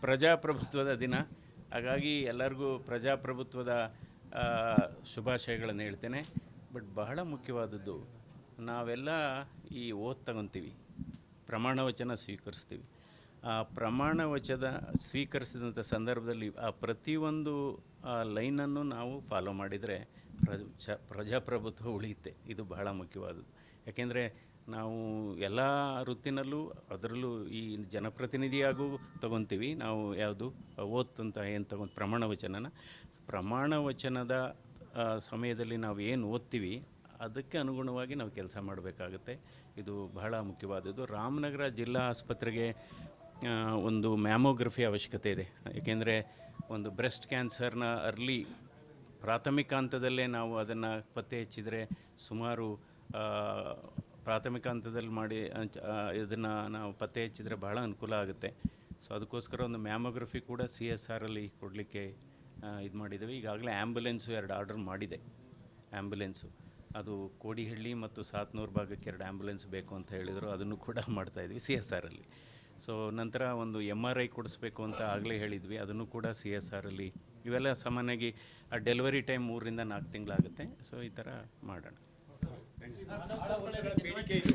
ಪ್ರಜಾಪ್ರಭುತ್ವದ ದಿನ. ಹಾಗಾಗಿ ಎಲ್ಲರಿಗೂ ಪ್ರಜಾಪ್ರಭುತ್ವದ ಶುಭಾಶಯಗಳನ್ನು ಹೇಳ್ತೇನೆ. ಬಟ್ ಬಹಳ ಮುಖ್ಯವಾದದ್ದು, ನಾವೆಲ್ಲ ಈ ಓದ್ ತಗೊತೀವಿ. ಪ್ರಮಾಣ ವಚನ ಸ್ವೀಕರಿಸ್ತೀವಿ. ಆ ಪ್ರಮಾಣ ವಚನ ಸ್ವೀಕರಿಸಿದಂಥ ಸಂದರ್ಭದಲ್ಲಿ ಆ ಪ್ರತಿಯೊಂದು ಲೈನನ್ನು ನಾವು ಫಾಲೋ ಮಾಡಿದರೆ ಪ್ರಜ, ಪ್ರಜಾಪ್ರಭುತ್ವ ಉಳಿಯುತ್ತೆ. ಇದು ಬಹಳ ಮುಖ್ಯವಾದದ್ದು. ಯಾಕೆಂದರೆ ನಾವು ಎಲ್ಲ ಋತಿನಲ್ಲೂ ಅದರಲ್ಲೂ ಈ ಜನಪ್ರತಿನಿಧಿಯಾಗೂ ತಗೊತೀವಿ. ನಾವು ಯಾವುದು, ಓತ್ ಅಂತ ಏನು ತಗೊ ಪ್ರಮಾಣ ವಚನನ. ಪ್ರಮಾಣ ವಚನದ ಸಮಯದಲ್ಲಿ ನಾವು ಏನು ಓದ್ತೀವಿ, ಅದಕ್ಕೆ ಅನುಗುಣವಾಗಿ ನಾವು ಕೆಲಸ ಮಾಡಬೇಕಾಗುತ್ತೆ. ಇದು ಬಹಳ ಮುಖ್ಯವಾದದ್ದು. ರಾಮನಗರ ಜಿಲ್ಲಾ ಆಸ್ಪತ್ರೆಗೆ ಒಂದು ಮ್ಯಾಮೋಗ್ರಫಿ ಅವಶ್ಯಕತೆ ಇದೆ. ಏಕೆಂದರೆ ಒಂದು ಬ್ರೆಸ್ಟ್ ಕ್ಯಾನ್ಸರ್ನ ಅರ್ಲಿ ಪ್ರಾಥಮಿಕ ಹಂತದಲ್ಲೇ ನಾವು ಅದನ್ನು ಪತ್ತೆ ಹಚ್ಚಿದರೆ ಸುಮಾರು ಪ್ರಾಥಮಿಕ ಹಂತದಲ್ಲಿ ಮಾಡಿ ಇದನ್ನು ನಾವು ಪತ್ತೆ ಹಚ್ಚಿದರೆ ಬಹಳ ಅನುಕೂಲ ಆಗುತ್ತೆ. ಸೊ ಅದಕ್ಕೋಸ್ಕರ ಒಂದು ಮ್ಯಾಮೋಗ್ರಫಿ ಕೂಡ ಸಿ ಎಸ್ ಆರಲ್ಲಿ ಕೊಡಲಿಕ್ಕೆ ಇದು ಮಾಡಿದ್ದೇವೆ. ಈಗಾಗಲೇ ಆ್ಯಂಬುಲೆನ್ಸು ಎರಡು ಆರ್ಡರ್ ಮಾಡಿದೆ. ಆ್ಯಂಬುಲೆನ್ಸು ಅದು ಕೋಡಿಹಳ್ಳಿ ಮತ್ತು ಸಾತ್ನೂರು ಭಾಗಕ್ಕೆ ಎರಡು ಆ್ಯಂಬುಲೆನ್ಸ್ ಬೇಕು ಅಂತ ಹೇಳಿದರು. ಅದನ್ನು ಕೂಡ ಮಾಡ್ತಾಯಿದ್ವಿ ಸಿ ಎಸ್ ಆರಲ್ಲಿ ಸೊ ನಂತರ ಒಂದು ಎಂ ಆರ್ ಐ ಕೊಡಿಸ್ಬೇಕು ಅಂತ ಆಗಲೇ ಹೇಳಿದ್ವಿ. ಅದನ್ನು ಕೂಡ ಸಿ ಎಸ್ ಆರಲ್ಲಿ ಇವೆಲ್ಲ ಸಾಮಾನ್ಯವಾಗಿ, ಆ ಡೆಲಿವರಿ ಟೈಮ್ ಮೂರರಿಂದ ನಾಲ್ಕು ತಿಂಗಳಾಗುತ್ತೆ. ಸೊ ಈ ಥರ ಮಾಡೋಣ. ಸರ್ ಸರ್ ಮನೋಸ್ಥಾಪನೆ ಬೇಡಿಕೆ ಇದೆ